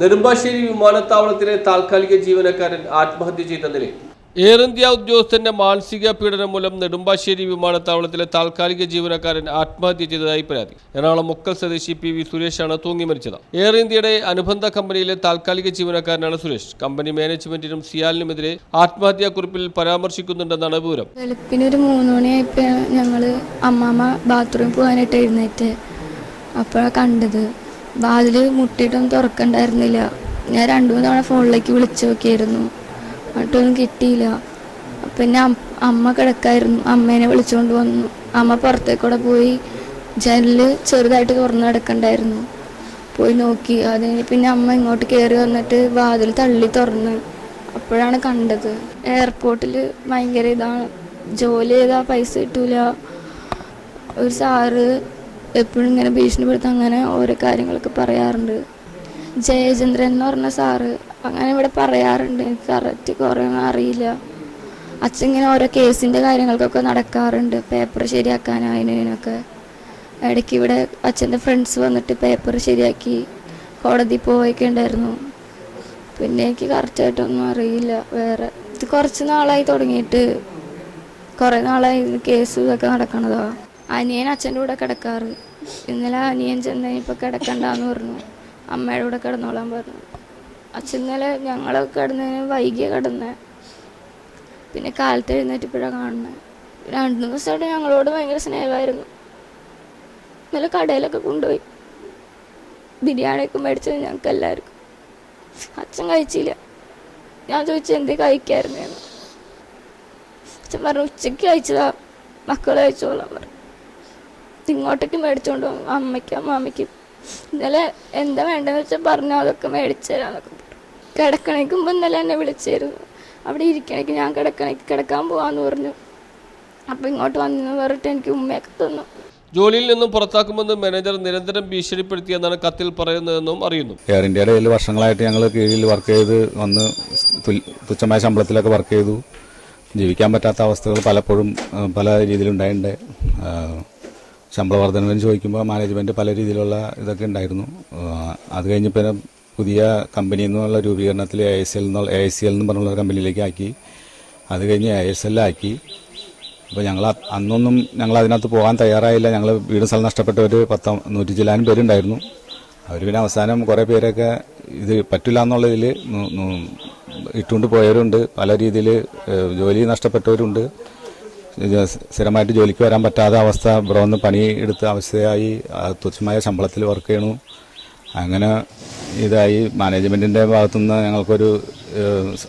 Nedumbassery വിമാനത്താവളത്തിലെ താൽക്കാലിക ജീവനക്കാരൻ ആത്മഹത്യ ചെയ്ത നിലയിൽ. എയർ ഇന്ത്യ ഉദ്യോഗസ്ഥന്റെ മാനസിക പീഡനം മൂലം നെടുമ്പാശ്ശേരി വിമാനത്താവളത്തിലെ താൽക്കാലിക ജീവനക്കാരൻ ആത്മഹത്യ ചെയ്തതായി പരാതി. എറണാകുളം മുക്കൽ സ്വദേശി പി വി സുരേഷാണ് തൂങ്ങി മരിച്ചത്. എയർ ഇന്ത്യയുടെ അനുബന്ധ കമ്പനിയിലെ താൽക്കാലിക ജീവനക്കാരനാണ് സുരേഷ്. കമ്പനി മാനേജ്മെന്റിനും സിയാലിനുമെതിരെ ആത്മഹത്യാക്കുറിപ്പിൽ പരാമർശിക്കുന്നുണ്ടെന്നാണ് വിവരം. വെളുപ്പിനൊരു മൂന്ന് മണിയായപ്പോൾ ഞങ്ങൾ അമ്മാമ്മ ബാത്റൂമിൽ പോകാനായിട്ട് എഴുന്നേറ്റ് അപ്പോഴാണ് കണ്ടത്. വാതിൽ മുട്ടിയിട്ടൊന്നും തുറക്കണ്ടായിരുന്നില്ല. ഞാൻ രണ്ടു മൂന്ന് തവണ ഫോണിലേക്ക് വിളിച്ചു നോക്കിയായിരുന്നു. എന്നിട്ടൊന്നും കിട്ടിയില്ല. പിന്നെ അമ്മ കിടക്കായിരുന്നു. അമ്മേനെ വിളിച്ചുകൊണ്ട് വന്നു. അമ്മ പുറത്തേക്കൂടെ പോയി ജനൽ ചെറുതായിട്ട് തുറന്നു കിടക്കണ്ടായിരുന്നു പോയി നോക്കി. അത് പിന്നെ അമ്മ ഇങ്ങോട്ട് കയറി വന്നിട്ട് വാതിൽ തള്ളി തുറന്ന്. അപ്പോഴാണ് കണ്ടത്. എയർപോർട്ടിൽ ഭയങ്കര ഇതാണ്. ജോലി ചെയ്താൽ പൈസ കിട്ടൂല. ഒരു സാറ് എപ്പോഴും ഇങ്ങനെ ഭീഷണിപ്പെടുത്തും അങ്ങനെ ഓരോ കാര്യങ്ങളൊക്കെ പറയാറുണ്ട്. ജയചന്ദ്രൻ എന്ന് പറഞ്ഞ സാറ് അങ്ങനെ ഇവിടെ പറയാറുണ്ട്. എനിക്ക് കറക്റ്റ് കുറേ അറിയില്ല. അച്ഛൻ ഇങ്ങനെ ഓരോ കേസിന്റെ കാര്യങ്ങൾക്കൊക്കെ നടക്കാറുണ്ട്. പേപ്പർ ശരിയാക്കാൻ അതിനൊക്കെ ഇടയ്ക്ക് ഇവിടെ അച്ഛന്റെ ഫ്രണ്ട്സ് വന്നിട്ട് പേപ്പർ ശരിയാക്കി കോടതി പോയൊക്കെ ഉണ്ടായിരുന്നു. പിന്നെ എനിക്ക് കറക്റ്റായിട്ടൊന്നും അറിയില്ല. വേറെ ഇത് കുറച്ച് നാളായി തുടങ്ങിയിട്ട്. കുറേ നാളായി കേസ് ഇതൊക്കെ നടക്കണതാ. അനിയൻ അച്ഛന്റെ കൂടെ കിടക്കാറ്. ഇന്നലെ അനിയൻ ചെന്ന് ഇപ്പോൾ കിടക്കണ്ടെന്ന് പറഞ്ഞു. അമ്മയുടെ കൂടെ കിടന്നോളാൻ പറഞ്ഞു. അച്ഛൻ ഇന്നലെ ഞങ്ങൾ കിടന്നതിന് വൈകിയ കിടന്നേ. പിന്നെ കാലത്ത് എഴുന്നേറ്റപ്പോഴാണ് കാണുന്നത് രണ്ടു ദിവസമായിട്ട് ഞങ്ങളോട് ഭയങ്കര സ്നേഹമായിരുന്നു. ഇന്നലെ കടയിലൊക്കെ കൊണ്ടുപോയി. ബിരിയാണിയൊക്കെ മേടിച്ചത് ഞങ്ങൾക്ക് എല്ലാവർക്കും അച്ഛൻ കഴിച്ചില്ല. ഞാൻ ചോദിച്ചു എന്ത് കഴിക്കായിരുന്നു? അച്ഛൻ പറഞ്ഞു ഉച്ചയ്ക്ക് കഴിച്ചതാ. മക്കൾ കഴിച്ചോളാം പറഞ്ഞു. ഇങ്ങോട്ടേക്ക് മേടിച്ചോണ്ട് വന്നു അമ്മയ്ക്കും അമ്മാമ്മയ്ക്കും ഇന്നലെ എന്താ വേണ്ടെന്ന് വെച്ചാൽ പറഞ്ഞു അതൊക്കെ മേടിച്ചു തരാന്നൊക്കെ പറഞ്ഞു. കിടക്കണേക്ക് മുമ്പ് ഇന്നലെ എന്നെ വിളിച്ചായിരുന്നു. അവിടെ ഇരിക്കണേക്ക് ഞാൻ കിടക്കണേക്ക് കിടക്കാൻ പോവാന്ന് പറഞ്ഞു. അപ്പം ഇങ്ങോട്ട് വന്നു പറഞ്ഞിട്ട് എനിക്ക് ഉമ്മയൊക്കെ തന്നു. ജോലിയിൽ നിന്നും പുറത്താക്കുമെന്ന് മാനേജർ നിരന്തരം ഭീഷണിപ്പെടുത്തിയെന്നാണ് കത്തിൽ പറയുന്നതെന്നും അറിയുന്നു. എയർ ഇന്ത്യയുടെ ഏഴ് വർഷങ്ങളായിട്ട് ഞങ്ങൾ കീഴിൽ വർക്ക് ചെയ്ത് വന്ന് തുച്ഛമായ ശമ്പളത്തിലൊക്കെ വർക്ക് ചെയ്തു. ജീവിക്കാൻ പറ്റാത്ത അവസ്ഥകൾ പലപ്പോഴും പല രീതിയിലുണ്ടായിട്ടുണ്ട് ശമ്പള വർധനവിന് ചോദിക്കുമ്പോൾ മാനേജ്മെന്റ് പല രീതിയിലുള്ള ഇതൊക്കെ ഉണ്ടായിരുന്നു. അത് കഴിഞ്ഞ് പുതിയ കമ്പനി എന്നുള്ള രൂപീകരണത്തിൽ എ എസ് എൽ എന്നുള്ള എ സി എൽ എന്ന് പറഞ്ഞുള്ള ഒരു കമ്പനിയിലേക്ക് ആക്കി. അത് കഴിഞ്ഞ് എ എസ് എല്ലാക്കി അപ്പോൾ ഞങ്ങൾ അന്നൊന്നും ഞങ്ങൾ അതിനകത്ത് പോകാൻ തയ്യാറായില്ല. ഞങ്ങൾ വീടും സ്ഥലം നഷ്ടപ്പെട്ടവർ പത്ത നൂറ്റി ചില്ലാനും പേരുണ്ടായിരുന്നു. അവർ പിന്നെ അവസാനം കുറേ പേരൊക്കെ ഇത് പറ്റില്ല എന്നുള്ളതിൽ ഇട്ടുകൊണ്ട് പോയവരുണ്ട്. പല രീതിയിൽ ജോലി നഷ്ടപ്പെട്ടവരുണ്ട്. സ്ഥിരമായിട്ട് ജോലിക്ക് വരാൻ പറ്റാത്ത അവസ്ഥ. ഇവിടെ വന്ന് പണി എടുത്ത അവസ്ഥയായി തുച്ഛമായ ശമ്പളത്തിൽ വർക്ക് ചെയ്യണു. അങ്ങനെ ഇതായി. മാനേജ്മെന്റിന്റെ ഭാഗത്തുനിന്ന് ഞങ്ങൾക്കൊരു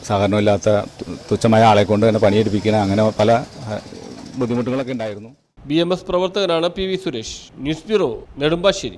സഹകരണമില്ലാത്ത തുച്ഛമായ ആളെ കൊണ്ട് തന്നെ പണിയെടുപ്പിക്കണം അങ്ങനെ പല ബുദ്ധിമുട്ടുകളൊക്കെ ഉണ്ടായിരുന്നു. ബി എം എസ് പ്രവർത്തകനാണ് P V Suresh. News bureau Nedumbassery.